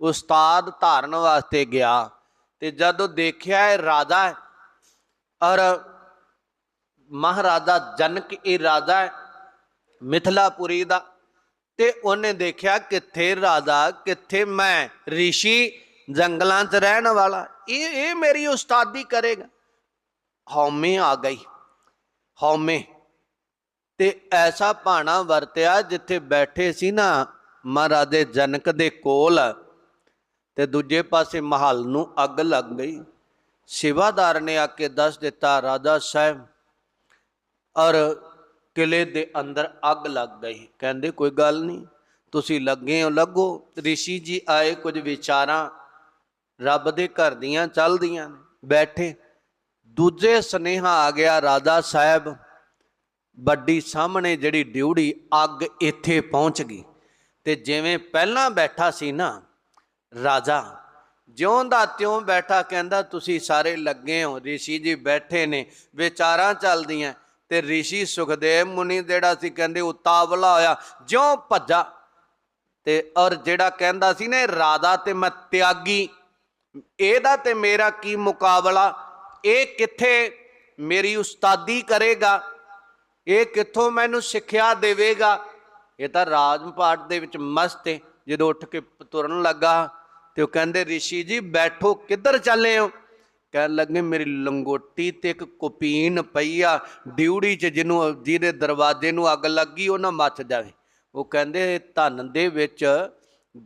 ਉਸਤਾਦ ਧਾਰਨ ਵਾਸਤੇ ਗਿਆ ਤੇ ਜਦੋਂ ਦੇਖਿਆ ਇਹ ਰਾਜਾ ਹੈ ਔਰ ਮਹਾਰਾਜਾ ਜਨਕ ਇਹ ਰਾਜਾ ਹੈ ਮਿਥਲਾਪੁਰੀ ਦਾ ਤੇ ਉਹਨੇ ਦੇਖਿਆ ਕਿੱਥੇ ਰਾਜਾ, ਕਿੱਥੇ ਮੈਂ ਰਿਸ਼ੀ ਜੰਗਲਾਂ 'ਚ ਰਹਿਣ ਵਾਲਾ, ਇਹ ਇਹ ਮੇਰੀ ਉਸਤਾਦੀ ਕਰੇਗਾ। ਹਉਮੈ ਆ ਗਈ, ਹਉਮੈ। ਤੇ ਐਸਾ ਭਾਣਾ ਵਰਤਿਆ ਜਿੱਥੇ ਬੈਠੇ ਸੀ ਨਾ ਮਹਾਰਾਜੇ ਜਨਕ ਦੇ ਕੋਲ ਤੇ ਦੂਜੇ ਪਾਸੇ ਮਹਲ ਨੂੰ ਅੱਗ ਲੱਗ ਗਈ। ਸੇਵਾਦਾਰ ਨੇ ਆ ਕੇ ਦੱਸ ਦਿੱਤਾ, ਰਾਜਾ ਸਾਹਿਬ ਔਰ ਕਿਲੇ ਦੇ ਅੰਦਰ ਅੱਗ ਲੱਗ ਗਈ। ਕਹਿੰਦੇ, ਕੋਈ ਗੱਲ ਨਹੀਂ, ਤੁਸੀਂ ਲੱਗੇ ਹੋ, ਲੱਗੋ। ਰਿਸ਼ੀ ਜੀ ਆਏ, ਕੁਝ ਵਿਚਾਰਾਂ ਰੱਬ ਦੇ ਘਰ ਦੀਆਂ ਚੱਲਦੀਆਂ ਬੈਠੇ, ਦੂਜੇ ਸਨੇਹਾ ਆ ਗਿਆ, ਰਾਜਾ ਸਾਹਿਬ, ਵੱਡੀ ਸਾਹਮਣੇ ਜਿਹੜੀ ਡਿਊੜੀ ਅੱਗ ਇੱਥੇ ਪਹੁੰਚ ਗਈ। ਤੇ ਜਿਵੇਂ ਪਹਿਲਾਂ ਬੈਠਾ ਸੀ ਨਾ ਰਾਜਾ। ਜਿਉਂ ਦਾ ਤਿਉਂ ਬੈਠਾ ਕਹਿੰਦਾ, ਤੁਸੀਂ ਸਾਰੇ ਲੱਗੇ ਹੋ, ਰਿਸ਼ੀ ਜੀ ਬੈਠੇ ਨੇ, ਵਿਚਾਰਾਂ ਚੱਲਦੀਆਂ ਤੇ ਰਿਸ਼ੀ ਸੁਖਦੇਵ ਮੁਨੀ ਜਿਹੜਾ ਸੀ ਕਹਿੰਦੇ ਉਤਾਵਲਾ ਹੋਇਆ, ਜਿਉਂ ਭੱਜਾ। ਤੇ ਔਰ ਜਿਹੜਾ ਕਹਿੰਦਾ ਸੀ ਨਾ ਇਹ ਰਾਜਾ ਤੇ ਮੈਂ ਤਿਆਗੀ। ਇਹਦਾ ਤੇ ਮੇਰਾ ਕੀ ਮੁਕਾਬਲਾ? ਇਹ ਕਿੱਥੇ ਮੇਰੀ ਉਸਤਾਦੀ ਕਰੇਗਾ? ਇਹ ਕਿੱਥੋਂ ਮੈਨੂੰ ਸਿੱਖਿਆ ਦੇਵੇਗਾ? ਇਹ ਤਾਂ ਰਾਜਪਾਟ ਦੇ ਵਿੱਚ ਮਸਤ ਹੈ ਜਦੋਂ ਉੱਠ ਕੇ ਤੁਰਨ ਲੱਗਾ ਤੇ ਉਹ ਕਹਿੰਦੇ, ਰਿਸ਼ੀ ਜੀ, ਬੈਠੋ, ਕਿੱਧਰ ਚੱਲੇ ਹੋ? ਕਹਿਣ ਲੱਗੇ, ਮੇਰੀ ਲੰਗੋਟੀ ਤੇ ਇੱਕ ਕੁਪੀਨ ਪਈ ਆ, ਡਿਊੜੀ 'ਚ ਜਿਹਨੂੰ, ਜਿਹਦੇ ਦਰਵਾਜ਼ੇ ਨੂੰ ਅੱਗ ਲੱਗੀ, ਉਹ ਨਾ ਮੱਚ ਜਾਵੇ। ਉਹ ਕਹਿੰਦੇ, ਧਨ ਦੇ ਵਿੱਚ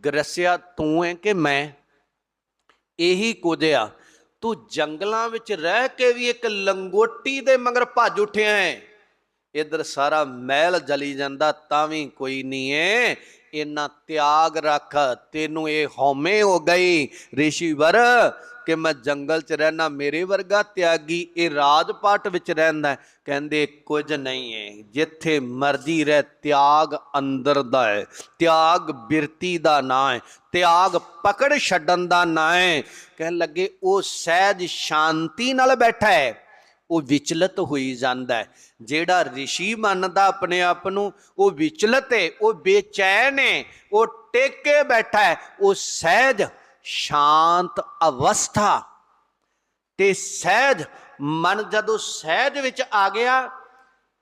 ਗਰਸਿਆ ਤੂੰ ਹੈ ਕਿ ਮੈਂ? ਇਹੀ ਕੁਝ ਆ। ਤੂੰ ਜੰਗਲਾਂ ਵਿੱਚ ਰਹਿ ਕੇ ਵੀ ਇੱਕ ਲੰਗੋਟੀ ਦੇ ਮਗਰ ਭੱਜ ਉੱਠਿਆ ਹੈ ਇੱਧਰ ਸਾਰਾ ਮਹਿਲ ਜਲੀ ਜਾਂਦਾ, ਤਾਂ ਵੀ ਕੋਈ ਨਹੀਂ ਏ। ਇੰਨਾ ਤਿਆਗ ਰੱਖ, ਤੈਨੂੰ ਇਹ ਹਉਮੈ ਹੋ ਗਈ। ਰਿਸ਼ੀਵਰ, ਕਿ ਮੈਂ ਜੰਗਲ 'ਚ ਰਹਿਣਾ, ਮੇਰੇ ਵਰਗਾ ਤਿਆਗੀ, ਇਹ ਰਾਜਪਾਟ ਵਿੱਚ ਰਹਿੰਦਾ ਕਹਿੰਦੇ, ਕੁਝ ਨਹੀਂ ਹੈ ਜਿੱਥੇ ਮਰਜ਼ੀ ਰਹਿ, ਤਿਆਗ ਅੰਦਰ ਦਾ ਹੈ ਤਿਆਗ ਬਿਰਤੀ ਦਾ ਨਾਂ ਹੈ ਤਿਆਗ ਪਕੜ ਛੱਡਣ ਦਾ ਨਾਂ ਹੈ ਕਹਿਣ ਲੱਗੇ, ਉਹ ਸਹਿਜ ਸ਼ਾਂਤੀ ਨਾਲ ਬੈਠਾ ਹੈ ਉਹ ਵਿਚਲਤ ਹੋਈ ਜਾਂਦਾ ਹੈ। ਜਿਹੜਾ ਰਿਸ਼ੀ ਮੰਨਦਾ ਆਪਣੇ ਆਪ ਨੂੰ, ਉਹ ਵਿਚਲਤ ਹੈ, ਉਹ ਬੇਚੈਨ ਹੈ, ਉਹ ਟੇਕੇ ਬੈਠਾ ਹੈ, ਉਹ ਸਹਿਜ ਸ਼ਾਂਤ ਅਵਸਥਾ। ਤੇ ਸਹਿਜ ਮਨ ਜਦੋਂ ਸਹਿਜ ਵਿੱਚ ਆ ਗਿਆ,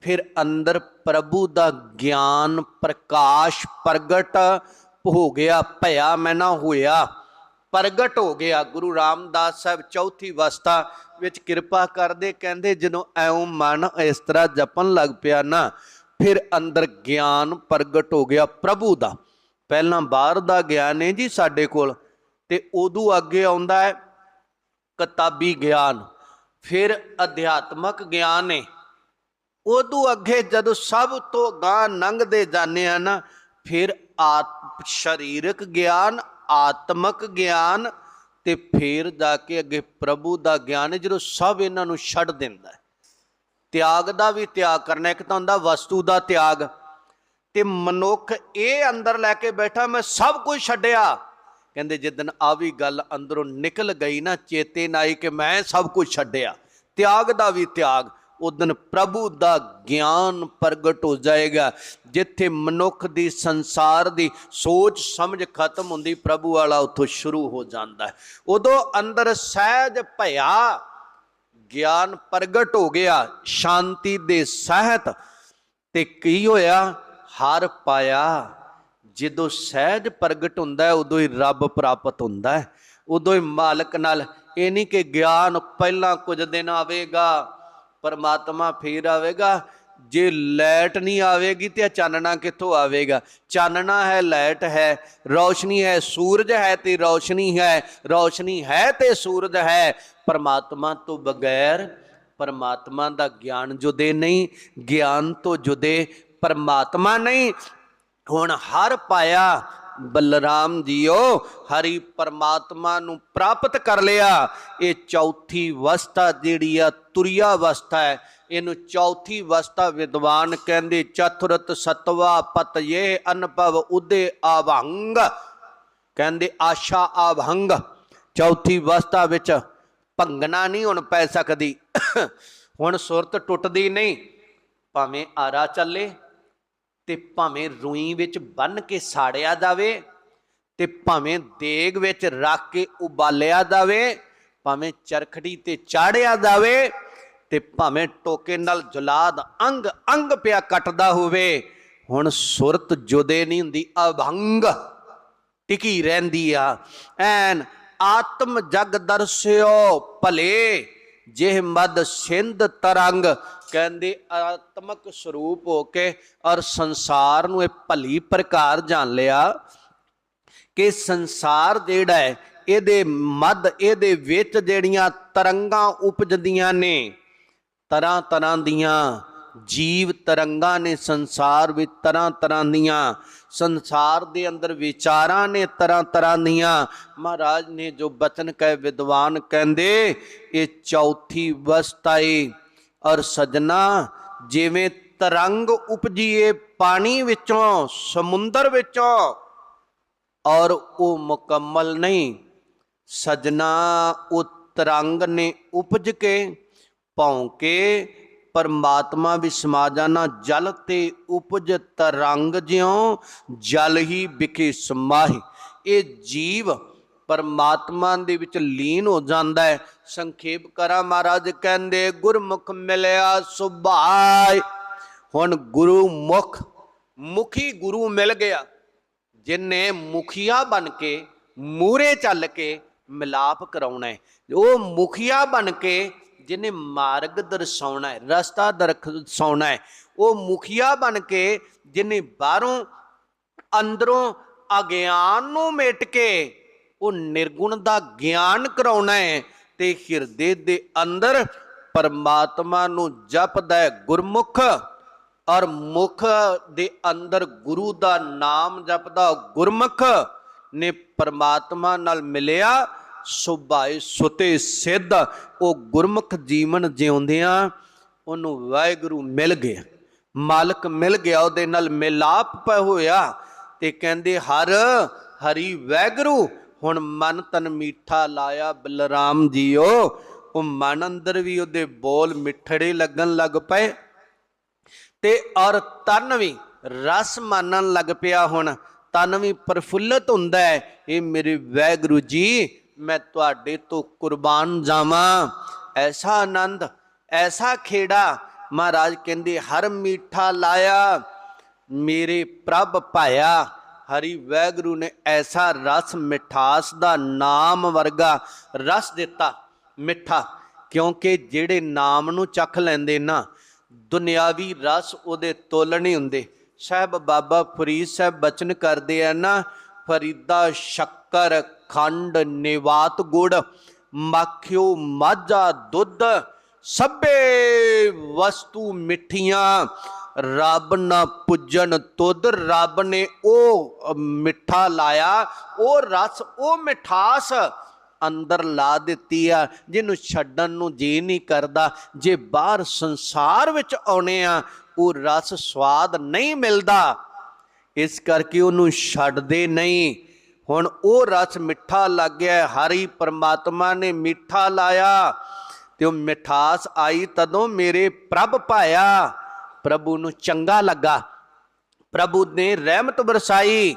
ਫਿਰ ਅੰਦਰ ਪ੍ਰਭੂ ਦਾ ਗਿਆਨ ਪ੍ਰਕਾਸ਼ ਪ੍ਰਗਟ ਹੋ ਗਿਆ, ਭਇਆ ਮੈਂ ਨਾ ਹੋਇਆ। ਪ੍ਰਗਟ ਹੋ ਗਿਆ ਗੁਰੂ ਰਾਮਦਾਸ ਸਾਹਿਬ ਚੌਥੀ ਅਵਸਥਾ ਵਿੱਚ ਕਿਰਪਾ ਕਰਦੇ, ਕਹਿੰਦੇ, ਜਦੋਂ ਐਉਂ ਮਨ ਇਸ ਤਰ੍ਹਾਂ ਜਪਣ ਲੱਗ ਪਿਆ ਨਾ, ਫਿਰ ਅੰਦਰ ਗਿਆਨ ਪ੍ਰਗਟ ਹੋ ਗਿਆ ਪ੍ਰਭੂ ਦਾ। ਪਹਿਲਾਂ ਬਾਹਰ ਦਾ ਗਿਆਨ ਹੈ ਜੀ ਸਾਡੇ ਕੋਲ, ਤੇ ਉਦੋਂ ਅੱਗੇ ਆਉਂਦਾ ਹੈ ਕਿਤਾਬੀ ਗਿਆਨ, ਫਿਰ ਅਧਿਆਤਮਕ ਗਿਆਨ ਹੈ। ਉਦੋਂ ਅੱਗੇ ਜਦੋਂ ਸਭ ਤੋਂ ਗਾਂ ਲੰਘਦੇ ਜਾਂਦੇ ਆ ਨਾ, ਫਿਰ ਆਤ, ਸਰੀਰਕ ਗਿਆਨ, ਆਤਮਕ ਗਿਆਨ ਤੇ ਫਿਰ ਜਾ ਕੇ ਅੱਗੇ ਪ੍ਰਭੂ ਦਾ ਗਿਆਨ ਜਦੋਂ ਸਭ ਇਹਨਾਂ ਨੂੰ ਛੱਡ ਦਿੰਦਾ ਹੈ। ਤਿਆਗ ਦਾ ਵੀ ਤਿਆਗ ਕਰਨਾ, ਇੱਕ ਤਾਂ ਹੁੰਦਾ ਵਸਤੂ ਦਾ ਤਿਆਗ। ਤੇ ਮਨੁੱਖ ਇਹ ਅੰਦਰ ਲੈ ਕੇ ਬੈਠਾ, ਮੈਂ ਸਭ ਕੁਝ ਛੱਡਿਆ। ਕਹਿੰਦੇ ਜਿੱਦਨ ਆ ਵੀ ਗੱਲ ਅੰਦਰੋਂ ਨਿਕਲ ਗਈ ਨਾ, ਚੇਤੇ ਨਾ ਆਈ ਕਿ ਮੈਂ ਸਭ ਕੁਝ ਛੱਡਿਆ। ਤਿਆਗ ਦਾ ਵੀ ਤਿਆਗ। ਉਦਨ ਪ੍ਰਭੂ ਦਾ ਗਿਆਨ ਪ੍ਰਗਟ ਹੋ ਜਾਏਗਾ। ਜਿੱਥੇ ਮਨੁੱਖ ਦੀ ਸੰਸਾਰ ਦੀ ਸੋਚ ਸਮਝ ਖਤਮ ਹੁੰਦੀ, ਪ੍ਰਭੂ ਵਾਲਾ ਉੱਥੋਂ ਸ਼ੁਰੂ ਹੋ ਜਾਂਦਾ ਹੈ। ਉਦੋਂ ਅੰਦਰ ਸਹਿਜ ਭਇਆ ਗਿਆਨ ਪ੍ਰਗਟ ਹੋ ਗਿਆ, ਸ਼ਾਂਤੀ ਦੇ ਸਹਿਤ। ਤੇ ਕੀ ਹੋਇਆ? ਹਰ ਪਾਇਆ। ਜਦੋਂ ਸਹਿਜ ਪ੍ਰਗਟ ਹੁੰਦਾ ਉਦੋਂ ਹੀ ਰੱਬ ਪ੍ਰਾਪਤ ਹੁੰਦਾ ਉਦੋਂ ਹੀ ਮਾਲਕ ਨਾਲ ਇਹ ਨਹੀਂ ਕਿ ਗਿਆਨ ਪਹਿਲਾਂ ਕੁਝ ਦਿਨ ਆਵੇਗਾ ਪਰਮਾਤਮਾ ਫੇਰ ਆਵੇਗਾ। ਜੇ ਲਾਈਟ ਨਹੀਂ ਆਵੇਗੀ ਤੇ ਚਾਨਣਾ ਕਿੱਥੋਂ ਆਵੇਗਾ? ਚਾਨਣਾ ਹੈ ਲਾਈਟ ਹੈ, ਰੌਸ਼ਨੀ ਹੈ ਸੂਰਜ ਹੈ ਤੇ ਰੌਸ਼ਨੀ ਹੈ ਰੌਸ਼ਨੀ ਹੈ ਤੇ ਸੂਰਜ ਹੈ। ਪਰਮਾਤਮਾ ਤੋਂ ਬਗੈਰ ਪਰਮਾਤਮਾ ਦਾ ਗਿਆਨ ਜੁਦੇ ਨਹੀਂ, ਗਿਆਨ ਤੋਂ ਜੁਦੇ ਪਰਮਾਤਮਾ ਨਹੀਂ। ਹੁਣ ਹਰ ਪਾਇਆ ਬਲਰਾਮ ਜੀਓ, ਹਰੀ ਪਰਮਾਤਮਾ ਨੂੰ ਪ੍ਰਾਪਤ ਕਰ ਲਿਆ। ਇਹ ਚੌਥੀ ਅਵਸਥਾ ਜਿਹੜੀ ਆ, ਤੁਰਿਆ ਅਵਸਥਾ ਹੈ। ਇਹਨੂੰ ਚੌਥੀ ਅਵਸਥਾ ਵਿਦਵਾਨ ਕਹਿੰਦੇ ਚਤੁਰਤ ਸਤਵਾ ਪਤ ਇਹ ਅਨੁਭਵ ਉਦੇ ਆਵੰਗ। ਕਹਿੰਦੇ, ਆਸ਼ਾ ਆਭੰਗ ਚੌਥੀ ਅਵਸਥਾ ਵਿੱਚ ਭੰਗਣਾ ਨਹੀਂ ਹੁਣ ਪੈ ਸਕਦੀ। ਹੁਣ ਸੁਰਤ ਟੁੱਟਦੀ ਨਹੀਂ। ਭਾਵੇਂ ਆਰਾ ਚੱਲੇ ਤੇ ਭਾਵੇਂ ਰੂਈ ਵਿੱਚ ਬੰਨ ਕੇ ਸਾੜਿਆ ਜਾਵੇ ਤੇ ਭਾਵੇਂ ਦੇਗ ਵਿੱਚ ਰੱਖ ਕੇ ਉਬਾਲਿਆ ਜਾਵੇ, ਭਾਵੇਂ ਚਰਖੜੀ ਤੇ ਚਾੜਿਆ ਜਾਵੇ ਤੇ ਭਾਵੇਂ ਟੋਕੇ ਨਾਲ ਜੁਲਾਦ ਅੰਗ ਅੰਗ ਪਿਆ ਕੱਟਦਾ ਹੋਵੇ, ਹੁਣ ਸੁਰਤ ਜੁਦੇ ਨਹੀਂ ਹੁੰਦੀ, ਅਭੰਗ ਟਿਕੀ ਰਹਿੰਦੀ ਆ। ਐਨ ਆਤਮ ਜਗ ਦਰਸਿਓ ਭਲੇ। ਜਿਹ ਮਦ ਸਿੰਧ ਤਰੰਗ ਕਹਿੰਦੇ ਆਤਮਕ ਸਰੂਪ ਹੋ ਕੇ ਔਰ ਸੰਸਾਰ ਨੂੰ ਇਹ ਭਲੀ ਪ੍ਰਕਾਰ ਜਾਣ ਲਿਆ ਕਿ ਸੰਸਾਰ ਜਿਹੜਾ ਹੈ, ਇਹਦੇ ਮੱਧ ਇਹਦੇ ਵਿੱਚ ਜਿਹੜੀਆਂ ਤਰੰਗਾਂ ਉਪਜਦੀਆਂ ਨੇ, ਤਰ੍ਹਾਂ ਤਰ੍ਹਾਂ ਦੀਆਂ ਜੀਵ ਤਰੰਗਾਂ ਨੇ ਸੰਸਾਰ ਵਿੱਚ ਤਰ੍ਹਾਂ ਤਰ੍ਹਾਂ ਦੀਆਂ। ਸੰਸਾਰ ਦੇ ਅੰਦਰ ਵਿਚਾਰਾਂ ਨੇ ਤਰ੍ਹਾਂ ਤਰ੍ਹਾਂ ਦੀਆਂ। ਮਹਾਰਾਜ ਨੇ ਜੋ ਬਚਨ ਕਹੇ, ਵਿਦਵਾਨ ਕਹਿੰਦੇ, ਇਹ ਚੌਥੀ ਅਵਸਥਾ ਏ ਔਰ ਸਜਣਾ, ਜਿਵੇਂ ਤਰੰਗ ਉਪਜੀਏ ਪਾਣੀ ਵਿੱਚੋਂ, ਸਮੁੰਦਰ ਵਿੱਚੋਂ, ਔਰ ਉਹ ਮੁਕੰਮਲ ਨਹੀਂ। ਸਜਣਾ, ਉਹ ਤਰੰਗ ਨੇ ਉਪਜ ਕੇ ਭੌਂਕੇ ਪਰਮਾਤਮਾ ਵੀ ਸਮਾ ਜਾਣਾ ਜਲ ਤੇ ਉਪਜ ਤਰੰਗ ਜਿਉ ਜਲ ਹੀ ਵਿਖੇ ਸਮਾਹੀ। ਇਹ ਜੀਵ ਪਰਮਾਤਮਾ ਦੇ ਵਿੱਚ ਲੀਨ ਹੋ ਜਾਂਦਾ ਹੈ। ਸੰਖੇਪ ਕਰਾਂ ਮਹਾਰਾਜ ਕਹਿੰਦੇ, ਗੁਰਮੁਖ ਮਿਲਿਆ ਸੁਭਾਏ। ਹੁਣ ਗੁਰੂ ਮੁਖ ਮੁਖੀ ਗੁਰੂ ਮਿਲ ਗਿਆ, ਜਿਨੇ ਮੁਖੀਆ ਬਣ ਕੇ ਮੂਰੇ ਚੱਲ ਕੇ ਮਿਲਾਪ ਕਰਾਉਣਾ ਹੈ। ਉਹ ਮੁਖੀਆ ਬਣ ਕੇ ਜਿਹਨੇ ਮਾਰਗ ਦਰਸਾਉਣਾ ਹੈ, ਰਸਤਾ ਦਰਸਾਉਣਾ ਹੈ, ਉਹ ਮੁਖੀਆ ਬਣ ਕੇ ਜਿਨੇ ਬਾਹਰੋਂ ਅੰਦਰੋਂ ਅਗਿਆਨ ਨੂੰ ਮਿਟ ਕੇ ਉਹ ਨਿਰਗੁਣ ਦਾ ਗਿਆਨ ਕਰਾਉਣਾ ਹੈ ਤੇ ਹਿਰਦੇ ਦੇ ਅੰਦਰ ਪਰਮਾਤਮਾ ਨੂੰ ਜਪਦਾ ਹੈ ਗੁਰਮੁਖ ਔਰ ਮੁਖ ਦੇ ਅੰਦਰ ਗੁਰੂ ਦਾ ਨਾਮ ਜਪਦਾ ਗੁਰਮੁਖ ਨੇ ਪਰਮਾਤਮਾ ਨਾਲ ਮਿਲਿਆ ਸੁਭਾਏ ਸੁਤੇ ਸਿੱਧ, ਉਹ ਗੁਰਮੁਖ ਜੀਵਨ ਜਿਉਂਦਿਆਂ ਉਹਨੂੰ ਵਾਹਿਗੁਰੂ ਮਿਲ ਗਿਆ ਮਾਲਕ ਮਿਲ ਗਿਆ, ਉਹਦੇ ਨਾਲ ਮਿਲਾਪ ਪੈ ਹੋਇਆ ਤੇ ਕਹਿੰਦੇ, ਹਰ ਹਰੀ ਵੈਗਰੂ ਹੁਣ ਮਨ ਤਨ ਮੀਠਾ ਲਾਇਆ ਬਲਰਾਮ ਜੀਓ। ਉਹ ਮਨ ਅੰਦਰ ਵੀ ਉਹਦੇ ਬੋਲ ਮਿੱਠੜੇ ਲੱਗਣ ਲੱਗ ਪਏ ਤੇ ਔਰ ਤਨ ਵੀ ਰਸ ਮਾਨਣ ਲੱਗ ਪਿਆ ਹੁਣ। ਤਨ ਵੀ ਪ੍ਰਫੁੱਲਤ ਹੁੰਦਾ ਹੈ, ਇਹ ਮੇਰੇ ਵੈਗੁਰੂ ਜੀ ਮੈਂ ਤੁਹਾਡੇ ਤੋਂ ਕੁਰਬਾਨ ਜਾਵਾਂ। ਐਸਾ ਆਨੰਦ, ਐਸਾ ਖੇੜਾ ਮਹਾਰਾਜ ਕਹਿੰਦੇ ਹਰ ਮੀਠਾ ਲਾਇਆ। ਮੇਰੇ ਪ੍ਰਭ ਪਾਇਆ ਹਰੀ ਵੈਗੁਰੂ ਨੇ ਐਸਾ ਰਸ ਮਿਠਾਸ ਦਾ ਨਾਮ ਵਰਗਾ ਰਸ ਦਿੱਤਾ ਮਿੱਠਾ, ਕਿਉਂਕਿ ਜਿਹੜੇ ਨਾਮ ਨੂੰ ਚੱਖ ਲੈਂਦੇ ਨਾ, ਦੁਨਿਆਵੀ ਰਸ ਉਹਦੇ ਤੋਲ ਨਹੀਂ ਹੁੰਦੇ। ਸਾਹਿਬ ਬਾਬਾ ਫਰੀਦ ਸਾਹਿਬ ਬਚਨ ਕਰਦੇ ਆ ਨਾ, ਫਰੀਦਾ ਸ਼ੱਕਰ ਖੰਡ ਨਿਵਾਤ ਗੁੜ, ਮੱਖਿਓ ਮਾਝਾ ਦੁੱਧ, ਸਭੇ ਵਸਤੂ ਮਿੱਠੀਆਂ। ਰੱਬ ਨਾ ਪੁੱਜਣ ਤੁਧ, ਰੱਬ ਨੇ ਉਹ ਮਿੱਠਾ ਲਾਇਆ, ਉਹ ਰਸ, ਉਹ ਮਿਠਾਸ ਅੰਦਰ ਲਾ ਦਿੱਤੀ ਆ, ਜਿਹਨੂੰ ਛੱਡਣ ਨੂੰ ਜੀ ਨਹੀਂ ਕਰਦਾ। ਜੇ ਬਾਹਰ ਸੰਸਾਰ ਵਿੱਚ ਆਉਣੇ ਆ, ਉਹ ਰਸ ਸਵਾਦ ਨਹੀਂ ਮਿਲਦਾ। ਇਸ ਕਰਕੇ ਉਹਨੂੰ ਛੱਡਦੇ ਨਹੀਂ। ਹੁਣ ਉਹ ਰਸ ਮਿੱਠਾ ਲੱਗ ਗਿਆ ਹਰੀ ਪਰਮਾਤਮਾ ਨੇ ਮਿੱਠਾ ਲਾਇਆ ਤੇ ਉਹ ਮਿਠਾਸ ਆਈ ਤਦੋਂ ਮੇਰੇ ਪ੍ਰਭ ਪਾਇਆ ਪ੍ਰਭੂ ਨੂੰ ਚੰਗਾ ਲੱਗਾ। ਪ੍ਰਭੂ ਨੇ ਰਹਿਮਤ ਵਰਸਾਈ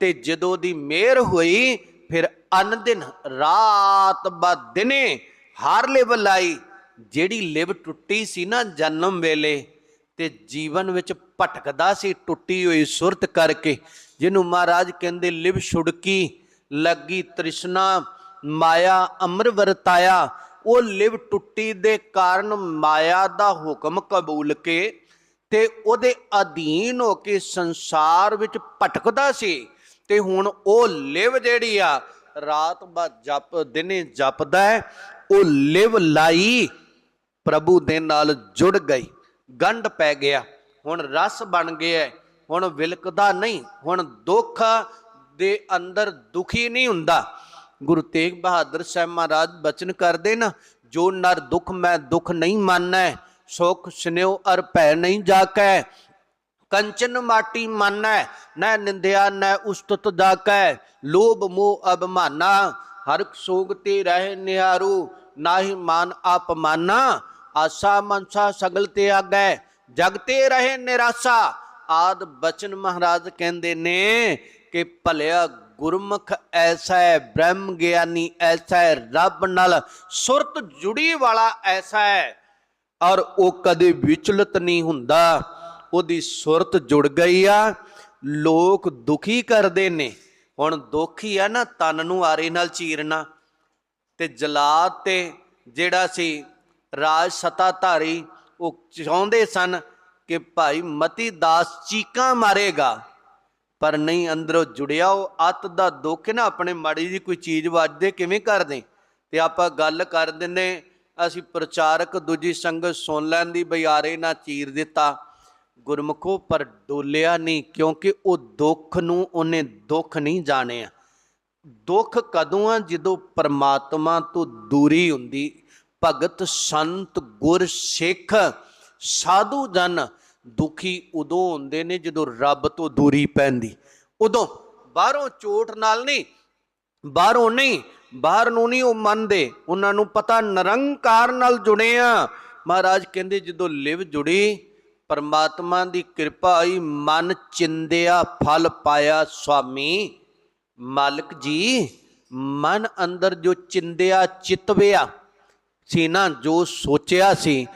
ਤੇ ਜਦੋਂ ਦੀ ਮਿਹਰ ਹੋਈ, ਫਿਰ ਅਨ ਦਿਨ ਰਾਤ ਬਾ ਦਿਨੇ ਹਰ ਲਿਵ ਲਾਈ। ਜਿਹੜੀ ਲਿਵ ਟੁੱਟੀ ਸੀ ਨਾ ਜਨਮ ਵੇਲੇ ਤੇ ਜੀਵਨ ਵਿੱਚ ਭਟਕਦਾ ਸੀ, ਟੁੱਟੀ ਹੋਈ ਸੁਰਤ ਕਰਕੇ। ਜਿਹਨੂੰ ਮਹਾਰਾਜ ਕਹਿੰਦੇ ਲਿਵ ਛੁੜਕੀ, ਲੱਗੀ ਤ੍ਰਿਸ਼ਨਾ, ਮਾਇਆ ਅਮਰ ਵਰਤਾਇਆ। ਉਹ ਲਿਵ ਟੁੱਟੀ ਦੇ ਕਾਰਨ ਮਾਇਆ ਦਾ ਹੁਕਮ ਕਬੂਲ ਕੇ ਤੇ ਉਹਦੇ ਅਧੀਨ ਹੋ ਕੇ ਸੰਸਾਰ ਵਿੱਚ ਭਟਕਦਾ ਸੀ। ਤੇ ਹੁਣ ਉਹ ਲਿਵ ਜਿਹੜੀ ਆ, ਰਾਤ ਬਾ ਜਪ, ਦਿਨੇ ਜਪਦਾ ਹੈ। ਉਹ ਲਿਵ ਲਾਈ ਪ੍ਰਭੂ ਦੇ ਨਾਲ ਜੁੜ ਗਈ। ਗੰਢ ਪੈ ਗਿਆ। ਹੁਣ ਰਸ ਬਣ ਗਿਆ ਹੈ। ਹੁਣ ਵਿਲਕਦਾ ਨਹੀਂ, ਹੁਣ ਦੁੱਖ ਦੇ ਅੰਦਰ ਦੁਖੀ ਨਹੀਂ ਹੁੰਦਾ। ਗੁਰੂ ਤੇਗ ਬਹਾਦਰ ਸਾਹਿਬ ਮਹਾਰਾਜ ਬਚਨ ਕਰਦੇ ਨਾ, ਜੋ ਨਰ ਦੁੱਖ ਮੈਂ ਦੁੱਖ ਨਹੀਂ ਮੰਨੈ, ਸੁਖ ਸੁਨਿਓ ਅਰ ਭੈ ਨਹੀਂ ਜਾਕੈ। ਕੰਚਨ ਮਾਟੀ ਮਾਨੈ, ਨੈ ਨਿੰਦਿਆ, ਨੈ ਉਸਤਤ ਜਾਕੈ। ਲੋਭ ਮੋਹ ਅਭਮਾਨਾ ਹਰਕ ਸੋਗ ਤੇ ਰਹਿ ਨਿਹਾਰੂ ਨਾਹੀ ਮਾਨ ਆਪਮਾਨਾ ਆਸਾ ਮਨਸਾ ਸਗਲ ਤੇ ਆਗੈ। ਜਗਤੇ ਰਹੇ ਨਿਰਾਸਾ। ਆਦ ਬਚਨ ਮਹਾਰਾਜ ਕਹਿੰਦੇ ਨੇ ਕਿ ਭਲਿਆ ਗੁਰਮੁਖ ਐਸਾ ਹੈ, ਬ੍ਰਹਮ ਗਿਆਨੀ ਐਸਾ ਹੈ, ਰੱਬ ਨਾਲ ਸੁਰਤ ਜੁੜੀ ਵਾਲਾ ਐਸਾ ਹੈ। ਔਰ ਉਹ ਕਦੇ ਵਿਚਲਤ ਨਹੀਂ ਹੁੰਦਾ। ਉਹਦੀ ਸੁਰਤ ਜੁੜ ਗਈ ਆ। ਲੋਕ ਦੁਖੀ ਕਰਦੇ ਨੇ। ਹੁਣ ਦੁੱਖ ਹੀ ਆ ਨਾ, ਤਨ ਨੂੰ ਆਰੇ ਨਾਲ ਚੀਰਨਾ। ਤੇ ਜਲਾਦ ਤੇ ਜਿਹੜਾ ਸੀ ਰਾਜ ਸਤਾਧਾਰੀ ਉਹ ਚਾਹੁੰਦੇ ਸਨ ਕਿ ਭਾਈ ਮਤੀ ਦਾਸ ਚੀਕਾਂ ਮਾਰੇਗਾ। ਪਰ ਨਹੀਂ, ਅੰਦਰੋਂ ਜੁੜਿਆ ਉਹ, ਅੱਤ ਦਾ ਦੁੱਖ ਨਾ ਆਪਣੇ ਮਾੜੀ ਜੀ ਕੋਈ ਚੀਜ਼ ਵੱਜਦੇ ਕਿਵੇਂ ਕਰਦੇ? ਤੇ ਆਪਾਂ ਗੱਲ ਕਰ ਦਿੰਦੇ ਅਸੀਂ ਪ੍ਰਚਾਰਕ ਦੂਜੀ ਸੰਗਤ ਸੁਣ ਲੈਂਦੀ ਬਿਆਰੇ ਨਾ ਚੀਰ ਦਿੱਤਾ। ਗੁਰਮੁਖੋ, ਪਰ ਡੋਲਿਆ ਨਹੀਂ, ਕਿਉਂਕਿ ਉਹ ਦੁੱਖ ਨੂੰ ਉਹਨੇ ਦੁੱਖ ਨਹੀਂ ਜਾਣਿਆ। ਦੁੱਖ ਕਦੋਂ ਆ? ਜਦੋਂ ਪਰਮਾਤਮਾ ਤੋਂ ਦੂਰੀ ਹੁੰਦੀ। ਭਗਤ ਸੰਤ ਗੁਰ ਸਿੱਖ ਸਾਧੂ ਜਨ ਦੁਖੀ ਉਦੋਂ ਹੁੰਦੇ ਨੇ ਜਦੋਂ ਰੱਬ ਤੋਂ ਦੂਰੀ ਪੈਂਦੀ। ਉਦੋਂ ਬਾਹਰੋਂ ਚੋਟ ਨਾਲ ਨਹੀਂ, ਬਾਹਰੋਂ ਨਹੀਂ, ਬਾਹਰ ਨੂੰ ਨਹੀਂ ਉਹ ਮੰਨਦੇ। ਉਹਨਾਂ ਨੂੰ ਪਤਾ ਨਿਰੰਕਾਰ ਨਾਲ ਜੁੜੇ ਆ। ਮਹਾਰਾਜ ਕਹਿੰਦੇ, ਜਦੋਂ ਲਿਵ ਜੁੜੀ, ਪਰਮਾਤਮਾ ਦੀ ਕਿਰਪਾ ਆਈ, ਮਨ ਚਿੰਦਿਆ, ਫਲ ਪਾਇਆ, ਸੁਆਮੀ ਮਾਲਕ ਜੀ, ਮਨ ਅੰਦਰ ਜੋ ਚਿੰਦਿਆ, ਚਿਤਵਿਆ ਸੀ ਜੋ ਸੋਚਿਆ ਸੀ,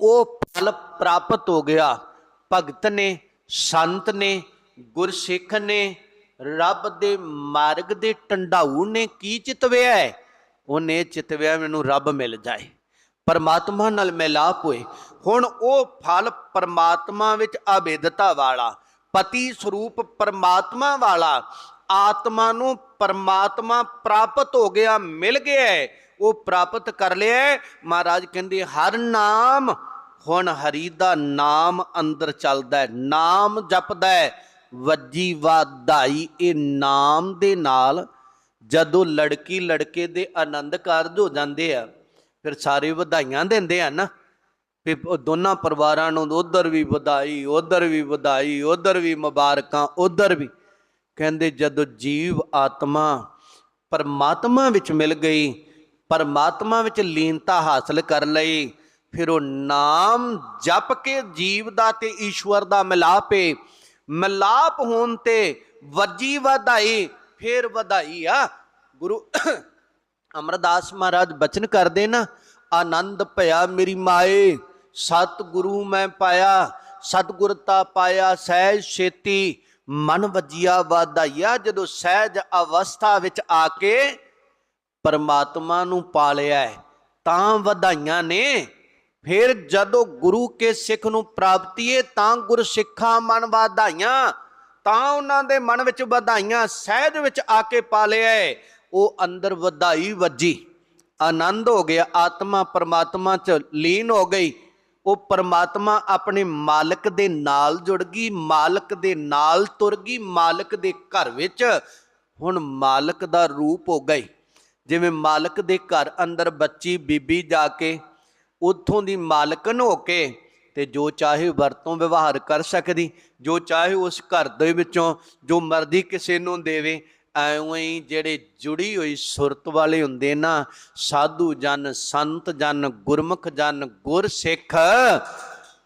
ਉਹ ਫਲ ਪ੍ਰਾਪਤ ਹੋ ਗਿਆ। ਭਗਤ ਨੇ, ਸੰਤ ਨੇ, ਗੁਰਸਿੱਖ ਨੇ, ਰੱਬ ਦੇ ਮਾਰਗ ਦੇ ਟੰਡਾਊ ਨੇ ਕੀ ਚਿਤਵਿਆ ਹੈ? ਉਹਨੇ ਚਿਤਵਿਆ ਮੈਨੂੰ ਰੱਬ ਮਿਲ ਜਾਏ, ਪਰਮਾਤਮਾ ਨਾਲ ਮਿਲਾਪ ਹੋਏ। ਹੁਣ ਉਹ ਫਲ ਪਰਮਾਤਮਾ ਵਿੱਚ ਅਭੇਦਤਾ ਵਾਲਾ, ਪਤੀ ਸਰੂਪ ਪਰਮਾਤਮਾ ਵਾਲਾ, ਆਤਮਾ ਨੂੰ ਪਰਮਾਤਮਾ ਪ੍ਰਾਪਤ ਹੋ ਗਿਆ, ਮਿਲ ਗਿਆ ਹੈ। ਉਹ ਪ੍ਰਾਪਤ ਕਰ ਲਿਆ ਮਹਾਰਾਜ ਕਹਿੰਦੇ, ਹਰ ਨਾਮ, ਹੁਣ ਹਰੀ ਦਾ ਨਾਮ ਅੰਦਰ ਚੱਲਦਾ ਹੈ। ਨਾਮ ਜਪਦਾ ਹੈ। ਵੱਜੀ ਵਾਧਾਈ ਇਹ ਨਾਮ ਦੇ ਨਾਲ ਜਦੋਂ ਲੜਕੀ ਲੜਕੇ ਦੇ ਆਨੰਦ ਕਾਰਜ ਹੋ ਜਾਂਦੇ ਆ, ਫਿਰ ਸਾਰੇ ਵਧਾਈਆਂ ਦਿੰਦੇ ਆ ਨਾ। ਵੀ ਦੋਨਾਂ ਪਰਿਵਾਰਾਂ ਨੂੰ ਉਧਰ ਵੀ ਵਧਾਈ, ਉਧਰ ਵੀ ਵਧਾਈ, ਉਧਰ ਵੀ ਮੁਬਾਰਕਾਂ, ਉਧਰ ਵੀ। ਕਹਿੰਦੇ, ਜਦੋਂ ਜੀਵ ਆਤਮਾ ਪਰਮਾਤਮਾ ਵਿੱਚ ਮਿਲ ਗਈ ਪਰਮਾਤਮਾ ਵਿੱਚ ਲੀਨਤਾ ਹਾਸਲ ਕਰ ਲਈ ਫਿਰ ਉਹ ਨਾਮ ਜਪ ਕੇ ਜੀਵ ਦਾ ਤੇ ਈਸ਼ਵਰ ਦਾ ਮਿਲਾਪ ਏ। ਮਿਲਾਪ ਹੋਣ ਤੇ ਵੱਜੀ ਵਧਾਈ, ਫਿਰ ਵਧਾਈ ਆ। ਗੁਰੂ ਅਮਰਦਾਸ ਮਹਾਰਾਜ ਬਚਨ ਕਰਦੇ ਨਾ, ਆਨੰਦ ਭਇਆ ਮੇਰੀ ਮਾਏ ਸਤ ਗੁਰੂ ਮੈਂ ਪਾਇਆ ਸਤਗੁਰਤਾ ਪਾਇਆ ਸਹਿਜ ਛੇਤੀ, ਮਨ ਵਜਿਆ ਵਾਧਾਈਆ, ਜਦੋਂ ਸਹਿਜ ਅਵਸਥਾ ਵਿੱਚ ਆ ਕੇ ਪਰਮਾਤਮਾ ਨੂੰ ਪਾ ਲਿਆ ਹੈ, ਤਾਂ ਵਧਾਈਆਂ ਨੇ। ਫਿਰ ਜਦੋਂ ਗੁਰੂ ਕੇ ਸਿੱਖ ਨੂੰ ਪ੍ਰਾਪਤੀ ਏ ਤਾਂ ਗੁਰ ਸਿੱਖਾਂ ਮਨ ਵਧਾਈਆਂ। ਤਾਂ ਉਹਨਾਂ ਦੇ ਮਨ ਵਿੱਚ ਵਧਾਈਆਂ ਸਹਿਜ ਵਿੱਚ ਆ ਕੇ ਪਾ ਲਿਆ ਉਹ ਅੰਦਰ ਵਧਾਈ ਵੱਜੀ। ਆਨੰਦ ਹੋ ਗਿਆ ਆਤਮਾ ਪਰਮਾਤਮਾ ਚ ਲੀਨ ਹੋ ਗਈ। ਉਹ ਪਰਮਾਤਮਾ ਆਪਣੇ ਮਾਲਕ ਦੇ ਨਾਲ ਜੁੜ ਗਈ ਮਾਲਕ ਦੇ ਨਾਲ ਤੁਰ ਗਈ ਮਾਲਕ ਦੇ ਘਰ ਵਿੱਚ ਹੁਣ ਮਾਲਕ ਦਾ ਰੂਪ ਹੋ ਗਈ। ਜਿਵੇਂ ਮਾਲਕ ਦੇ ਘਰ ਅੰਦਰ ਬੱਚੀ ਬੀਬੀ ਜਾ ਕੇ ਉੱਥੋਂ ਦੀ ਮਾਲਕਨ ਹੋ ਕੇ ਤੇ ਜੋ ਚਾਹੇ ਵਰਤੋਂ ਵਿਵਹਾਰ ਕਰ ਸਕਦੀ ਜੋ ਚਾਹੇ ਉਸ ਘਰ ਦੇ ਵਿੱਚੋਂ ਜੋ ਮਰਜ਼ੀ ਕਿਸੇ ਨੂੰ ਦੇਵੇ ਐਵੇਂ ਹੀ ਜਿਹੜੇ ਜੁੜੀ ਹੋਈ ਸੁਰਤ ਵਾਲੇ ਹੁੰਦੇ ਨਾ ਸਾਧੂ ਜਨ ਸੰਤ ਜਨ ਗੁਰਮੁਖ ਜਨ ਗੁਰ ਸਿੱਖ